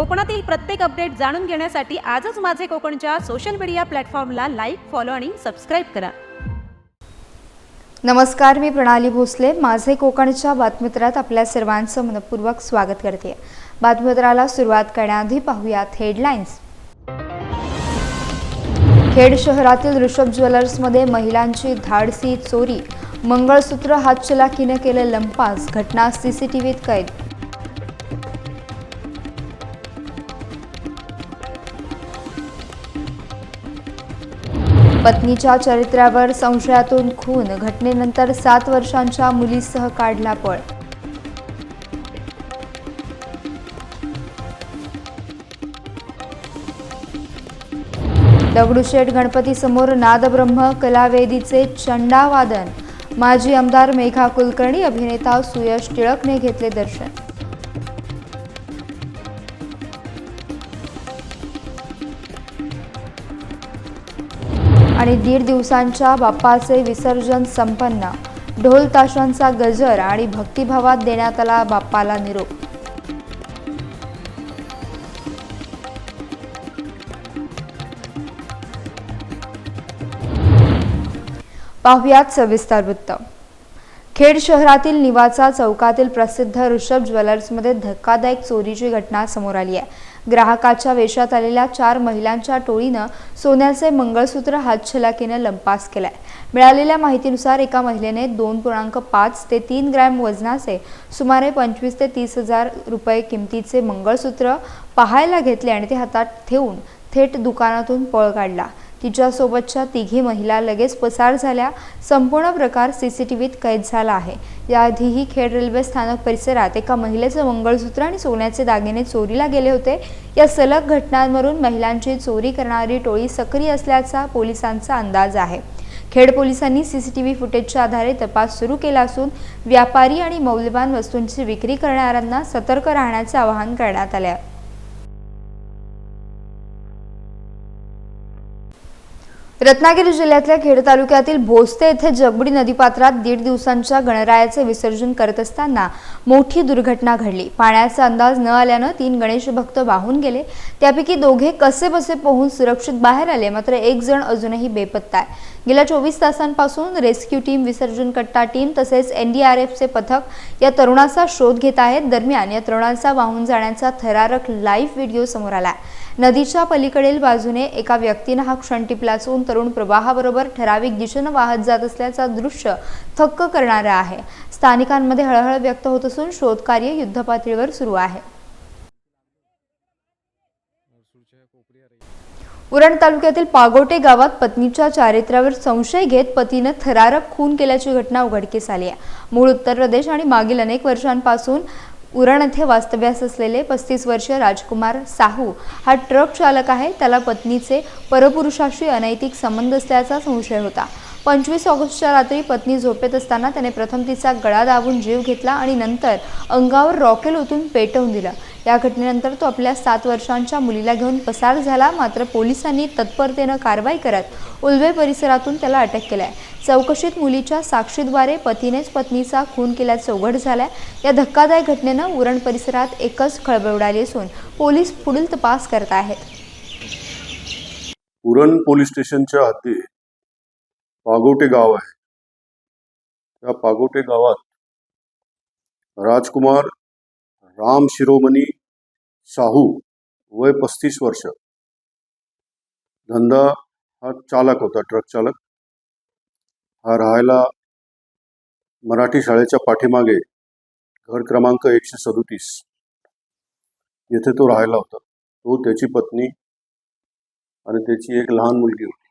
कोकणातील प्रत्येक अपडेट जाणून घेण्यासाठी आजच माझे कोकणच्या सोशल मीडिया प्लॅटफॉर्मला लाईक फॉलो आणि सबस्क्राईब करा. नमस्कार मी प्रणाली भोसले. माझे कोकणच्या बातमीत्रात आपल्या सर्वांचं मनपूर्वक स्वागत करते. बातमीत्राला सुरुवात करण्याआधी पाहूयात हेडलाईन्स खेड शहरातील ऋषभ ज्वेलर्समध्ये महिलांची धाडसी चोरी. मंगळसूत्र हातचलाखीने केले लंपास. घटना सीसीटीव्हीत कैद. पत्नीच्या चरित्र्यावर संशयातून खून घटनेनंतर सात वर्षांच्या मुलीसह काढला पळ. दगडूशेठ गणपती समोर नादब्रह्म कलावेदीचे चंडावादन. माजी आमदार मेघा कुलकर्णी अभिनेता सुयश टिळकने घेतले दर्शन. आणि दीड दिवसांच्या बाप्पाचे विसर्जन संपन्न. ढोल ताशांचा गजर आणि भक्तिभावात देण्यात आला बाप्पाला निरोप. पाहुयात सविस्तर वृत्त. खेड शहरातील निवाचा चौकातील प्रसिद्ध ऋषभ ज्वेलर्समध्ये धक्कादायक चोरीची घटना समोर आली आहे. ग्राहकाच्या वेशात आलेल्या चार महिलांच्या टोळीनं सोन्याचे मंगळसूत्र हातछलाकीनं लंपास केलाय. मिळालेल्या माहितीनुसार एका महिलेने दोन पूर्णांक पाच ते तीन ग्रॅम वजनाचे सुमारे पंचवीस ते तीस हजार रुपये किमतीचे मंगळसूत्र पाहायला घेतले आणि ते हातात ठेवून थेट दुकानातून पळ काढला. तिच्यासोबतच्या तिघी महिला लगेच पसार झाल्या. संपूर्ण प्रकार सी सी टी व्हीत कैद झाला आहे. याआधीही खेड रेल्वे स्थानक परिसरात एका महिलेचं मंगळसूत्र आणि सोन्याचे दागिने चोरीला गेले होते. या सलग घटनांवरून महिलांची चोरी करणारी टोळी सक्रिय असल्याचा पोलिसांचा अंदाज आहे. खेड पोलिसांनी सी सी टी व्ही फुटेजच्या आधारे तपास सुरू केला असून व्यापारी आणि मौल्यवान वस्तूंची विक्री करणाऱ्यांना सतर्क राहण्याचे आवाहन करण्यात आले आहे. रत्नागिरी जिल्ह्यातल्या खेड तालुक्यातील भोसते येथे जगबुडी नदीपात्रात दीड दिवसांच्या गणरायाचे विसर्जन करत असताना मोठी दुर्घटना घडली. पाण्याचा अंदाज न आल्यानं तीन गणेश भक्त वाहून गेले. त्यापैकी दोघे कसे बसे पोहून सुरक्षित बाहेर आले. मात्र एक जण अजूनही बेपत्ता आहे. गेल्या चोवीस तासांपासून रेस्क्यू टीम विसर्जन कट्टा टीम तसेच एनडीआरएफचे पथक या तरुणाचा शोध घेत आहेत. दरम्यान या तरुणाचा वाहून जाण्याचा थरारक लाईव्ह व्हिडिओ समोर आला नदीच्या पलीकडील बाजूने एका व्यक्तीनं हा क्षण टिपला असून तरुण प्रवाहाबरोबर ठराविक दिशेनं वाहत जात असल्याचा दृश्य थक्क करणारा आहे. स्थानिकांमध्ये हळहळ व्यक्त होत असून शोधकार्य युद्धपातळीवर सुरू आहे. उरण तालुक्यातील पागोटे गावात पत्नीच्या चारित्र्यावर संशय घेत पतीनं थरारक खून केल्याची घटना उघडकीस आली आहे. मूळ उत्तर प्रदेश आणि मागील अनेक वर्षांपासून उरण येथे वास्तव्यास असलेले पस्तीस वर्षीय राजकुमार साहू हा ट्रक चालक आहे. त्याला पत्नीचे परपुरुषाशी अनैतिक संबंध असल्याचा संशय होता. पंचवीस ऑगस्टच्या रात्री पत्नी झोपेत असताना त्याने प्रथम तिचा गळा दाबून जीव घेतला आणि नंतर अंगावर रॉकेल ओतून पेटवून दिलं. या घटनेनंतर तो आपल्या सात वर्षांच्या मुलीला घेऊन पसार झाला. मात्र पोलिसांनी तत्परतेनं कारवाई करत उल्वे परिसरातून त्याला अटक केलाय. चौकशीत मुलीच्या साक्षीद्वारे पतीनेच पत्नीचा खून केल्याचं उघड झालाय. या धक्कादायक घटनेनं उरण परिसरात एकच खळबळ उडाली असून पोलीस पुढील तपास करत आहेत. उरण पोलीस स्टेशनच्या हद्दीत पागोटे गाव आहे. त्या पागोटे गावात राजकुमार राम शिरोमणी शाहू वय पस्तीस वर्ष. धंदा हा चालक होता ट्रक चालक. हा राहायला मराठी शाळेच्या पाठीमागे घर क्रमांक एकशे सदोतीस. येथे तो राहायला होता. तो त्याची पत्नी आणि त्याची एक लहान मुलगी होती.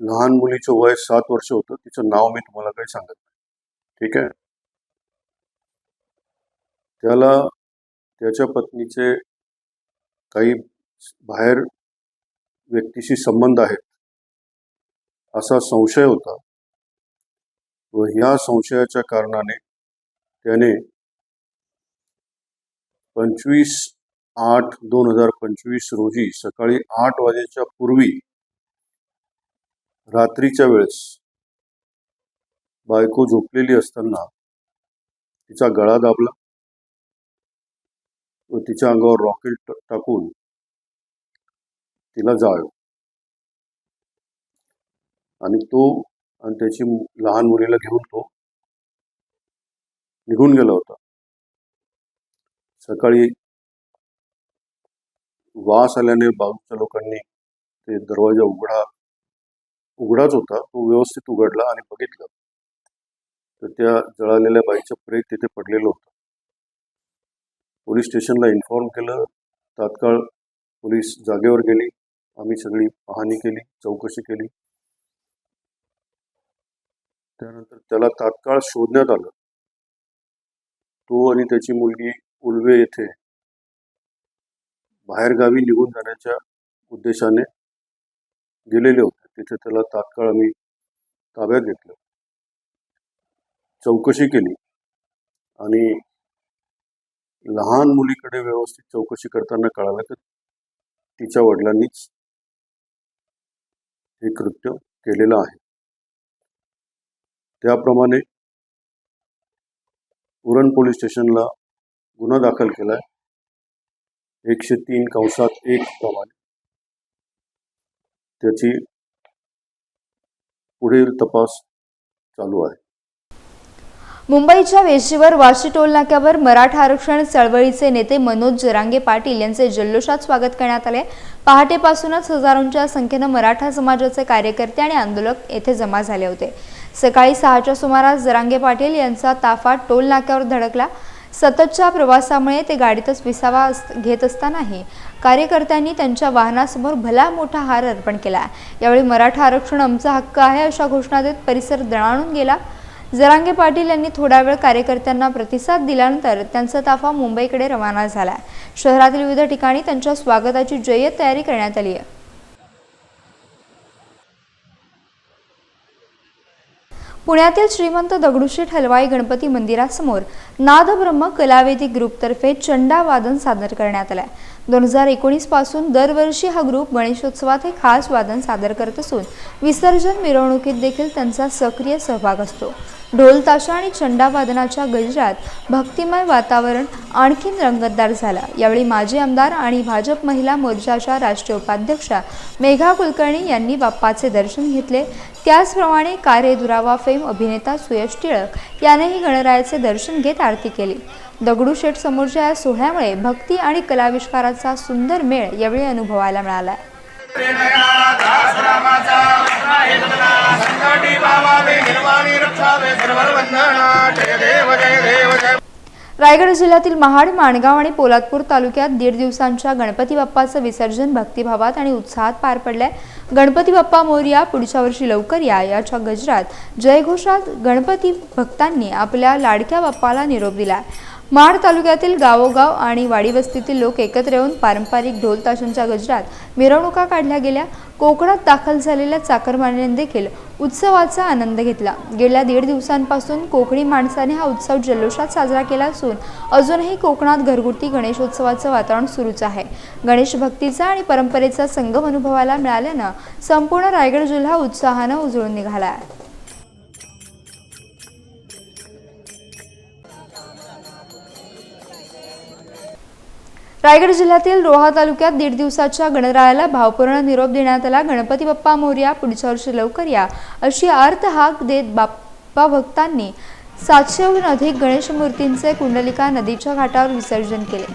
लहान मुलीचं वय सात वर्ष होतं. तिचं नाव मी तुम्हाला काही सांगत नाही. ठीक आहे? त्याला त्याच्या पत्नीचे काही बाहेर व्यक्तीशी संबंध आहेत असा संशय होता. व ह्या संशयाच्या कारणाने त्याने पंचवीस आठ दोन हजार पंचवीस रोजी सकाळी आठ वाजेच्या पूर्वी रात्रीच्या वेळेस बायको झोपलेली असताना तिचा गळा दाबला. तिच्या अंगावर रॉकेट टाकून तिला जाळलं. आणि तो आणि त्याची लहान मुलीला घेऊन तो निघून गेला होता. सकाळी वास आल्याने बाजूच्या लोकांनी ते दरवाजा उघडा उघडाच होता. तो व्यवस्थित उघडला आणि बघितलं. तर त्या जळालेल्या बाईचं प्रेत तिथे पडलेलं होतं. पोलीस स्टेशनला इन्फॉर्म केलं. तात्काळ पोलीस जागेवर गेली. आम्ही सगळी पाहणी केली चौकशी केली. त्यानंतर त्याला तात्काळ शोधण्यात आलं. तो आणि त्याची मुलगी उल्वे येथे बाहेरगावी निघून जाण्याच्या उद्देशाने गेलेले होते. तिथे त्याला तात्काळ आम्ही ताब्यात घेतलं. चौकशी केली आणि लहान मुलीकडे व्यवस्थित चौकशी करताना कळालं की तिच्या वडिलांनीच हे कृत्य केलेलं आहे. त्याप्रमाणे उरण पोलीस स्टेशनला गुन्हा दाखल केलाय. एकशे तीन कंसात एक प्रमाणे. त्याची पुढील तपास चालू आहे. मुंबईच्या वेशीवर वाशी टोल नाक्यावर मराठा आरक्षण चळवळीचे नेते मनोज जरांगे पाटील यांचे जल्लोषात स्वागत करण्यात आले. पहाटेपासूनच हजारोंच्या संख्येनं मराठा समाजाचे कार्यकर्ते आणि आंदोलक येथे जमा झाले होते. सकाळी सहाच्या सुमारास जरांगे पाटील यांचा ताफा टोल नाक्यावर धडकला. सततच्या प्रवासामुळे ते गाडीतच विसावा अस- घेत असतानाही कार्यकर्त्यांनी त्यांच्या वाहनासमोर भला मोठा हार अर्पण केला. यावेळी मराठा आरक्षण आमचा हक्क आहे अशा घोषणा देत परिसर दणाणून गेला. जरांगे पाटील यांनी थोडा वेळ कार्यकर्त्यांना प्रतिसाद दिल्यानंतर त्यांचा ताफा मुंबईकडे रवाना झाला. शहरातील विविध ठिकाणी त्यांच्या स्वागताची जय्यत तयारी करण्यात आली आहे. पुण्यातील श्रीमंत दगडूशेठ हलवाई गणपती मंदिरासमोर नादब्रह्म कलावेदी ग्रुपतर्फे चंडा वादन सादर करण्यात आलंय. दोन हजार एकोणीसपासून दरवर्षी हा ग्रुप गणेशोत्सवात हे खास वादन सादर करत असून विसर्जन मिरवणुकीत देखील त्यांचा सक्रिय सहभाग असतो. ढोल ताशा आणि चंडावादनाच्या गजरात भक्तिमय वातावरण आणखीन रंगतदार झाला. यावेळी माजी आमदार आणि भाजप महिला मोर्चाच्या राष्ट्रीय उपाध्यक्षा मेघा कुलकर्णी यांनी बाप्पाचे दर्शन घेतले. त्याचप्रमाणे कार्य दुरावा फेम अभिनेता सुयश टिळक यानेही गणरायाचे दर्शन घेत आरती केली. दगडूशेठ समोरच्या या सोहळ्यामुळे भक्ती आणि कलाविष्काराचा सुंदर मेळ यावेळी अनुभवायला मिळाला. निर्वाणी रक्षावे जय देव जय देव जय रायगड जिल्ह्यातील महाड माणगाव आणि पोलादपूर तालुक्यात दीड दिवसांच्या गणपती बाप्पाचं विसर्जन भक्तिभावात आणि उत्साहात पार पडलंय. गणपती बाप्पा मोरया पुढच्या वर्षी लवकर या याच्या गजरात जयघोषात गणपती भक्तांनी आपल्या लाडक्या बाप्पाला निरोप दिला माड तालुक्यातील गावोगाव आणि वाडीवस्तीतील लोक एकत्र येऊन पारंपरिक ढोल ताशांच्या गजरात मिरवणुका काढल्या गेल्या. कोकणात दाखल झालेल्या चाकरमान्यांनी देखील उत्सवाचा आनंद घेतला. गेल्या दीड दिवसांपासून कोकणी माणसाने हा उत्सव जल्लोषात साजरा केला असून अजूनही कोकणात घरगुती गणेशोत्सवाचं वातावरण सुरूच आहे. गणेश भक्तीचा आणि परंपरेचा संगम अनुभवाला मिळाल्यानं संपूर्ण रायगड जिल्हा उत्साहानं उजळून निघाला आहे रायगड जिल्ह्यातील रोहा तालुक्यात दीड दिवसाच्या गणरायाला भावपूर्ण निरोप देण्यात आला. गणपती बाप्पा मोर्या पुढच्या वर्षी लवकर या अशी अर्थ हाक देत बाप्पा भक्तांनी सातशेहून अधिक गणेश मूर्तींचे कुंडलिका नदीच्या घाटावर विसर्जन केले.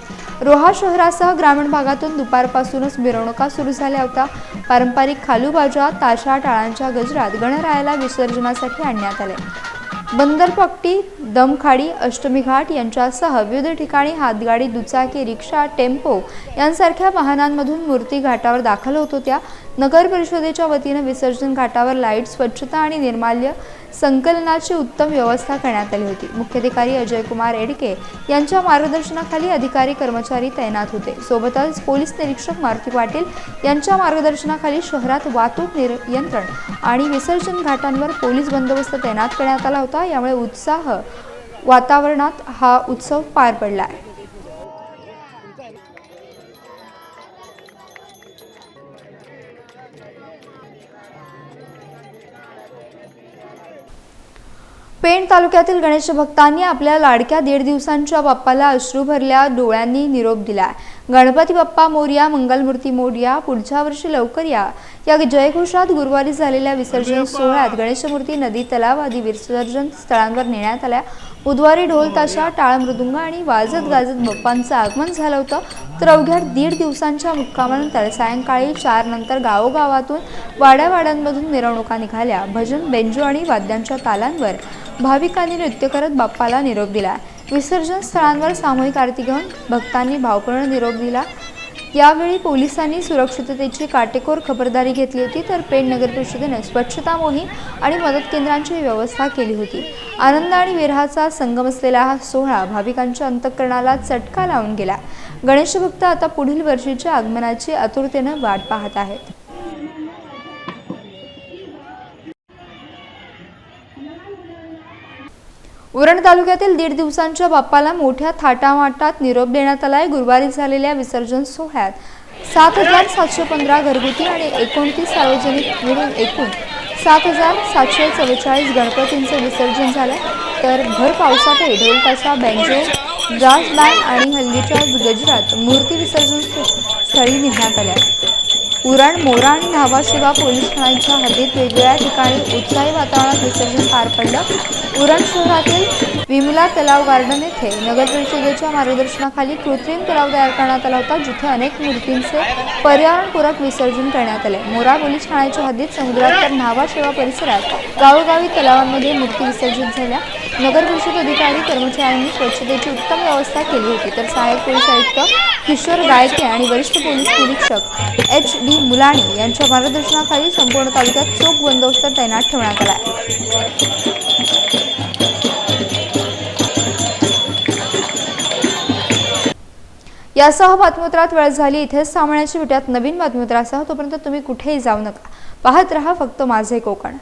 रोहा शहरासह ग्रामीण भागातून दुपारपासूनच मिरवणुका सुरू झाल्या होत्या. पारंपरिक खालूबाजा ताशा टाळांच्या गजरात गणरायाला विसर्जनासाठी आणण्यात आले. बंदरपट्टी दमखाडी अष्टमी घाट यांच्यासह विविध ठिकाणी हातगाडी दुचाकी रिक्षा टेम्पो यांसारख्या वाहनांमधून मूर्ती घाटावर दाखल होत होत्या. नगर परिषदेच्या वतीनं विसर्जन घाटावर लाइट स्वच्छता आणि निर्माल्य संकलनाची उत्तम व्यवस्था करण्यात आली होती. मुख्याधिकारी अजय कुमार एडके यांच्या मार्गदर्शनाखाली अधिकारी कर्मचारी तैनात होते. सोबतच पोलीस निरीक्षक मारुती पाटील यांच्या मार्गदर्शनाखाली शहरात वाहतूक नियंत्रण आणि विसर्जन घाटांवर पोलीस बंदोबस्त तैनात करण्यात आला होता. यामुळे उत्साह वातावरणात हा उत्सव पार पडला आहे. पेण तालुक्यातील गणेश भक्तांनी आपल्या लाडक्या दीड दिवसांच्या बाप्पाला अश्रू भरल्या डोळ्यांनी निरोप दिला गणपती बाप्पा मोर्या मंगलमूर्ती मोर्या पुढच्या वर्षी लवकर या. या जयघोषात गुरुवारी झालेल्या विसर्जन सोहळ्यात गणेशमूर्ती नदी तलाव आदी विसर्जन स्थळांवर नेण्यात आल्या. बुधवारी ढोल ताशा टाळ मृदुंग आणि वाजत गाजत बाप्पांचं आगमन झालं होतं. तर अवघ्या दीड दिवसांच्या मुक्कामानंतर सायंकाळी चार नंतर गावोगावातून वाड्यावाड्यांमधून मिरवणुका निघाल्या. भजन बेंजो आणि वाद्यांच्या तालांवर भाविकांनी नृत्य करत बाप्पाला निरोप दिला. विसर्जन स्थळांवर सामूहिक आरती घेऊन भक्तांनी भावपूर्ण निरोप दिला. यावेळी पोलिसांनी सुरक्षिततेची काटेकोर खबरदारी घेतली होती तर पेण नगर परिषदेने स्वच्छता मोहीम आणि मदत केंद्रांची व्यवस्था केली होती. आनंद आणि विरहाचा संगम असलेला हा सोहळा भाविकांच्या अंतःकरणाला चटका लावून गेला. गणेशभक्त आता पुढील वर्षीच्या आगमनाची आतुरतेनं वाट पाहत आहेत. उरण तालुक्यातील दीड दिवसांच्या बाप्पाला मोठ्या थाटामाटात निरोप देण्यात आलाय. गुरुवारी झालेल्या विसर्जन सोहळ्यात सात हजार सातशे पंधरा घरगुती आणि एकोणतीस सार्वजनिक मिळून एकूण सात हजार सातशे चव्वेचाळीस गणपतींचं विसर्जन झालं. तर भर पावसातही ढोल तासा बँजो ब्रास बँड आणि हल्लीच्या गजरात मूर्ती विसर्जन स्थळी नेण्यात आल्या. उरण मोरा आणि पोलीस ठाण्याच्या हद्दीत वेगवेगळ्या ठिकाणी उत्साही वातावरणात विसर्जन पार पडलं. उरण शहरातील विमला तलाव गार्डन येथे नगर परिषदेच्या मार्गदर्शनाखाली कृत्रिम तलाव तयार करण्यात आला होता जिथे अनेक मूर्तींचे पर्यावरणपूरक विसर्जन करण्यात आले. मोरा पोलीस ठाण्याच्या हद्दीत समुद्रात तर न्हावाशिवा परिसरात गावोगावी तलावांमध्ये मूर्ती विसर्जित झाल्या. नगर परिषद अधिकारी कर्मचाऱ्यांनी स्वच्छतेची उत्तम व्यवस्था केली होती. तर सहाय्यक पोलीस आयुक्त किशोर गायके आणि वरिष्ठ पोलीस निरीक्षक एच डी मुलाणी यांच्या मार्गदर्शनाखाली संपूर्ण तालुक्यात चोख बंदोबस्त तैनात ठेवण्यात आला आहे. यासह बातमीपत्रात वेळ झाली. इथेच सामान्याच्या भेटात नवीन बातमीपत्रासह तोपर्यंत तुम्ही कुठेही जाऊ नका. पाहत रहा फक्त माझे कोकण.